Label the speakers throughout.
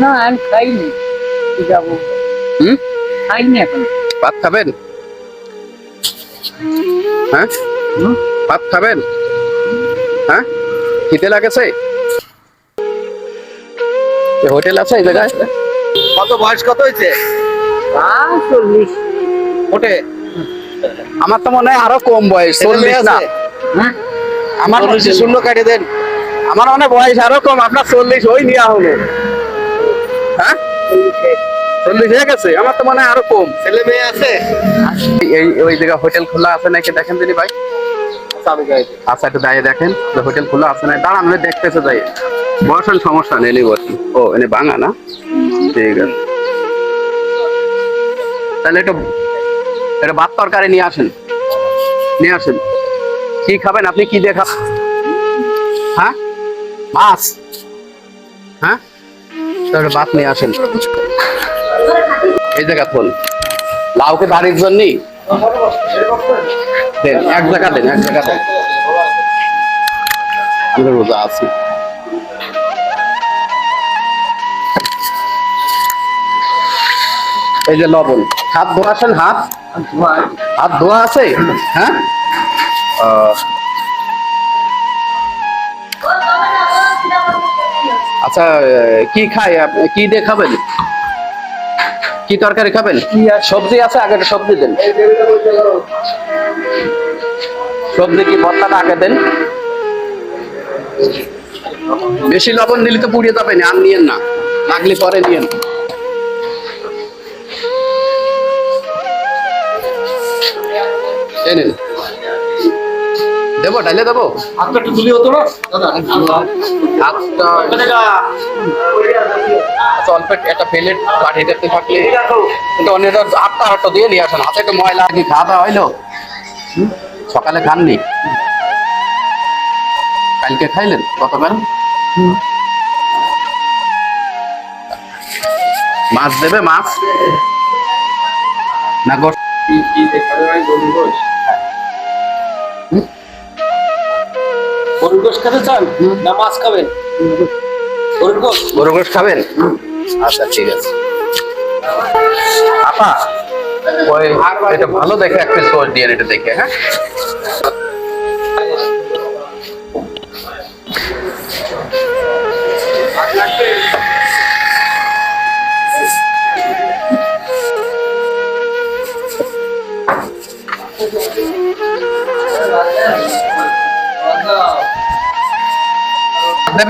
Speaker 1: না আমি খাইনি। যাব?
Speaker 2: হুম?
Speaker 1: খাইনি এখন।
Speaker 2: ভাত খাবেন? হ্যাঁ? ভাত খাবেন? হ্যাঁ? খিদে লাগেছে? হোটেল আছে এই জায়গায়?
Speaker 3: কত বয়স কত হয়েছে?
Speaker 1: চল্লিশ
Speaker 2: ওটে আমার তো মনে হয় আরও কম বয়স চল্লিশ না।
Speaker 1: হ্যাঁ।
Speaker 2: আমার
Speaker 3: শূন্য কাটিয়ে দেন।
Speaker 2: আমার মনে বয়স আরও কম আপনার চল্লিশ ওই নেওয়া হলো। হ্যাঁ? চল্লিশ হয়ে গেছে আমার তো মনে আরও কম।
Speaker 3: ছেলে মেয়ে আছে?
Speaker 2: এই ওই জায়গায় হোটেল খোলা আছে নাকি দেখেন দিনি ভাই? আচ্ছা একটু দাঁড়িয়ে দেখেন হোটেল খোলা আছে না দাঁড়ান দেখতেছে যাই। বসেন সমস্যা নেই বসেন ও এনে ভাঙা না? ঠিক আছে। তাহলে একটু এটা ভাত তরকারি নিয়ে আসেন। নিয়ে আসেন। কি খাবেন? আপনি কি দিয়ে খাবেন? হ্যাঁ? মাছ হ্যাঁ? তাহলে ভাত নিয়ে আসেন। এই জায়গা খোল। লাউকে বাড়ির জন্যই দেন, এক জায়গা দেন, এক জায়গা দেন। আমরা রোজা আছি। এই যে লবণ। হাত ধোয়াছেন হাত। হাত ধোয়া আছে? হ্যাঁ? আচ্ছা কি খাই আপনি কি দিয়ে খাবেন? কি তরকারি খাবেন? সবজি আছে আগে সবজি দেন। সবজি কি ভর্তাটা আগে দেন। বেশি লবণ দিলে তো পুড়িয়ে যাবে না আর নিয়েন না। লাগলে পরে নিয়েন। এই নিন। দেবো ডাইলে দেবো?
Speaker 3: হাতটা একটু তুলি হতো না?
Speaker 2: হাতটা আচ্ছা, অল্প একটা প্লেট পাঠিয়ে দেখতে থাকলে। কিন্তু অন্য আটটা আটটা দিয়ে নিয়ে আসেন। হাতে একটু ময়লা কি খাওয়া দাওয়া হইল? সকালে খাননি কালকে খাইলেন গতকাল মাছ দেবে মাছ? না গোস
Speaker 3: গরুর গোশ খেতে চান না মাছ খাবেন? গরুর গোশ?
Speaker 2: খাবেন? আচ্ছা ঠিক আছে। আপা ওই এটা ভালো দেখে এক পিস দিয়ে এটা দেখে হ্যাঁ?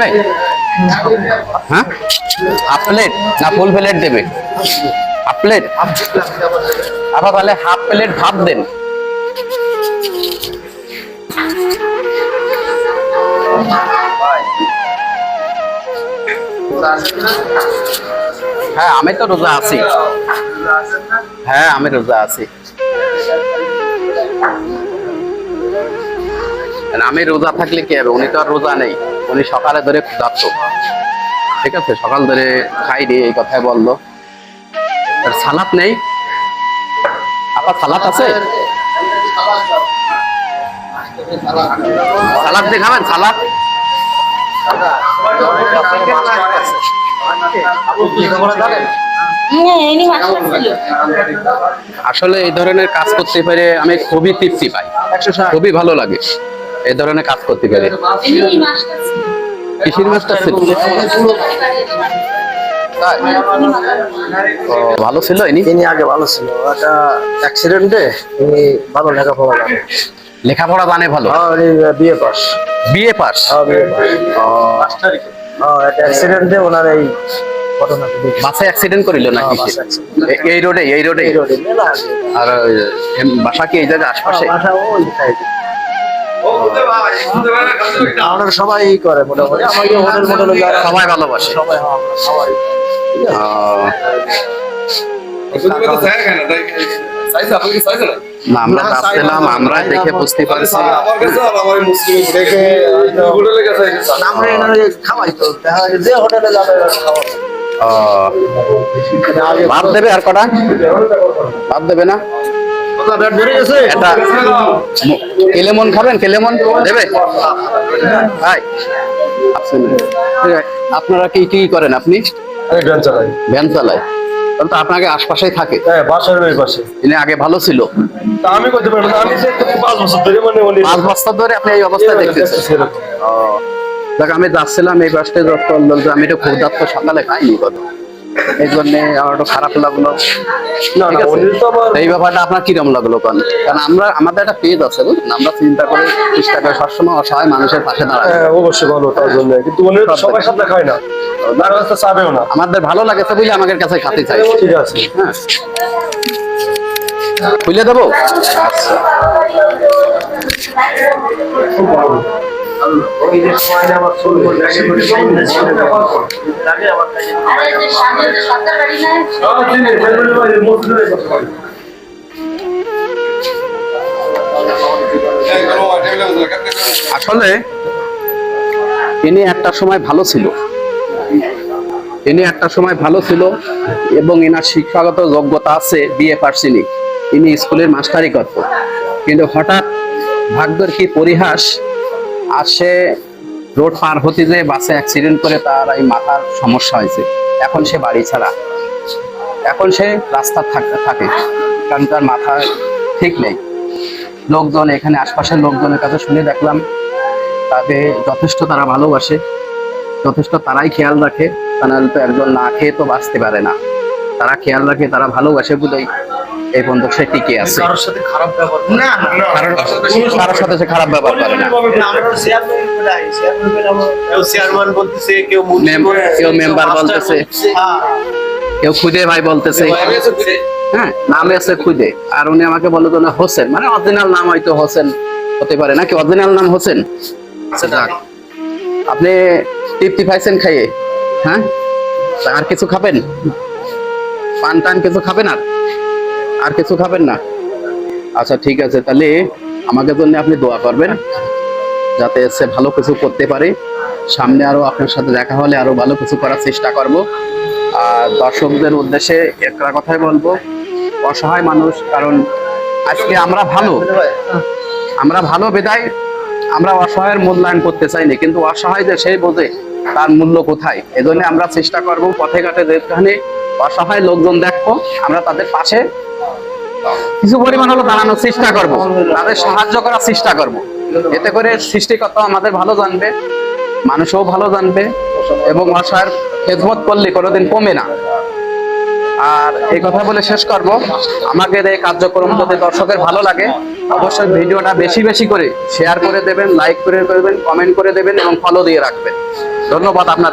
Speaker 2: দেবে হ্যাঁ? হাফ প্লেট না ফুল প্লেট দেবে? হাফ প্লেট আবার তাহলে হাফ প্লেট ভাত দেন। হ্যাঁ আমি তো রোজা আছি। হ্যাঁ আমি রোজা আছি। আমি রোজা থাকলে কি হবে? উনি তো আর রোজা নেই। উনি সকালে ধরে ক্ষুধার্ত। ঠিক আছে? সকাল ধরে খাইনি এই কথাই বলল। আর সালাদ নেই? আপনার সালাদ আছে? সালাদ দিয়ে খাবেন সালাদ আসলে এই ধরনের কাজ করতে পেরে আমি খুবই তৃপ্তি পাই। খুবই ভালো লাগে। এই ধরনের কাজ করতে পেরে। কিসির মাছটা ভালো ছিল ইনি?
Speaker 3: তিনি আগে ভালো ছিল। একটা অ্যাক্সিডেন্টে তিনি ভালো লেখাপড়া জানে
Speaker 2: লেখাপড়া জানে ভালো?
Speaker 3: হ্যাঁ উনি বিয়ে পাস।
Speaker 2: BA pass?
Speaker 3: হ্যাঁ হ্যাঁ একটা অ্যাক্সিডেন্টে ওনার এই
Speaker 2: বাসে অ্যাক্সিডেন্ট করিল
Speaker 3: হ্যাঁ।
Speaker 2: এ- এই রোডে এই রোডে আর বাসা কি এই জায়গায় আশপাশে?
Speaker 3: আমরা সবাই করে মোটামুটি। আমাকে হোটেল মোটেল
Speaker 2: সবাই ভালোবাসে।
Speaker 3: সবাই হ্যাঁ, সবাই।
Speaker 2: না আমরা
Speaker 3: না,
Speaker 2: আমরা দেখে বুঝতে পারছি।
Speaker 3: দেখে আমরা খাওয়াই তো। দেখা যে হোটেলে যাবে
Speaker 2: ভাত দেবে আর কটা? ভাত দেবে না?
Speaker 3: কথা ব্যাট ধরে গেছে।
Speaker 2: এটা কেলেমন খাবেন? কেলেমন দেবে? ভাই। আপনারা কি কি করেন আপনি?
Speaker 3: চালাই।
Speaker 2: ভ্যান চালায় তো আপনাকে আশপাশেই থাকে।
Speaker 3: হ্যাঁ বাসার ওই পাশে।
Speaker 2: তিনি আগে ভালো ছিল।
Speaker 3: তা আমি করতে পারব আমি যে পাঁচ বছর ধরে মানে উনি
Speaker 2: পাঁচ বছর ধরে আপনি এই অবস্থায় দেখতেছেন। দেখ আমি যাচ্ছিলাম এই বাসটা যত বলল আমি একটু ক্ষুধার্ত সকালে খাইনি কত। এই জন্য আমার একটু খারাপ লাগল।
Speaker 3: তো
Speaker 2: এই ব্যাপারটা আপনার কিরম লাগল কারণ কারণ আমরা আমাদের একটা পেজ আছে বুঝলেন? আমরা চিন্তা করে চেষ্টা করি সবসময় অসহায় মানুষের পাশে দাঁড়ায়
Speaker 3: হ্যাঁ, অবশ্যই ভালো তার জন্য। কিন্তু উনি তো সবার সাথে খায় না। চাবেও না।
Speaker 2: আমাদের ভালো লাগেছে বুঝলে আমাদের কাছে খাতে চাই।
Speaker 3: ঠিক আছে।
Speaker 2: হ্যাঁ। খুলে দেবো? আচ্ছা। আসলে তিনি একটা সময় ভালো ছিল। তিনি একটা সময় ভালো ছিল এবং এনার শিক্ষাগত যোগ্যতা আছে বিএ পার্সিনি ইনি স্কুলের মাস্টারি করত কিন্তু হঠাৎ ভাগ্যের কি পরিহাস আসে রোড পার হতে যে বাসে অ্যাক্সিডেন্ট করে তার এই মাথার সমস্যা হয়েছে। এখন সে বাড়ি ছাড়া। এখন সে রাস্তা থাকতে থাকে। কারণ তার মাথা ঠিক নেই। লোকজন এখানে, আশপাশের লোকজনের কাছে শুনে দেখলাম তাকে যথেষ্ট তারা ভালোবাসে। যথেষ্ট তারাই খেয়াল রাখে। তা নাহলে তো একজন না খেয়ে তো বাঁচতে পারে না। তারা খেয়াল রাখে, তারা ভালোবাসে বলেই এই বন্ধু সে টিকে আছে।
Speaker 3: কারোর সাথে খারাপ ব্যবহার না না
Speaker 2: কারোর সাথে সে খারাপ ব্যবহার করে না।
Speaker 3: কেউ চেয়ারম্যান বলতেছে কেউ মুন্সি
Speaker 2: মেম-
Speaker 3: বলতেছে,
Speaker 2: কেউ মেম্বার বলতেছে।
Speaker 3: হ্যাঁ
Speaker 2: কেউ খুদে ভাই বলতেছে। হ্যাঁ নামে আছে খুদে। আর উনি আমাকে বলল যে না হোসেন। মানে অরিজিনাল নাম হয়তো হোসেন হতে পারে নাকি অরিজিনাল নাম হোসেন? যাক। আপনি তৃপ্তি পাইছেন খাইয়ে? হ্যাঁ? আর কিছু খাবেন? পান টান কিছু খাবেন আর? আর কিছু খাবেন না? আচ্ছা ঠিক আছে, তাহলে আমাকে জন্য আপনি দোয়া করবেন, যাতে সে ভালো কিছু করতে পারে। সামনে আরও আপনার সাথে দেখা হলে আরও ভালো কিছু করার চেষ্টা করব। আর দর্শকদের উদ্দেশ্যে একটা কথাই বলব, অসহায় মানুষ, কারণ আজকে আমরা ভালো। আমরা ভালো বেদায়, আমরা অসহায়ের মূল্যায়ন করতে চাইনি, কিন্তু অসহায় যে সেই বোঝে তার মূল্য কোথায়। এজন্য আমরা চেষ্টা করব পথে ঘাটে যেখানে অসহায় লোকজন দেখব, আমরা তাদের পাশে কিছু পরিমাণ হলো দাঁড়ানোর চেষ্টা করব। তাদের সাহায্য করার চেষ্টা করব। এতে করে সৃষ্টিকর্তা আমাদের ভালো জানবে, মানুষও ভালো জানবে এবং অসহায়ের খেদমত করলে কোনোদিন কমে না। আর এই কথা বলে শেষ করব। আমাদের এই কার্যক্রম যদি দর্শকের ভালো লাগে, অবশ্যই ভিডিওটা বেশি বেশি করে শেয়ার করে দেবেন লাইক করে করবেন কমেন্ট করে দেবেন এবং ফলো দিয়ে রাখবেন। ধন্যবাদ আপনার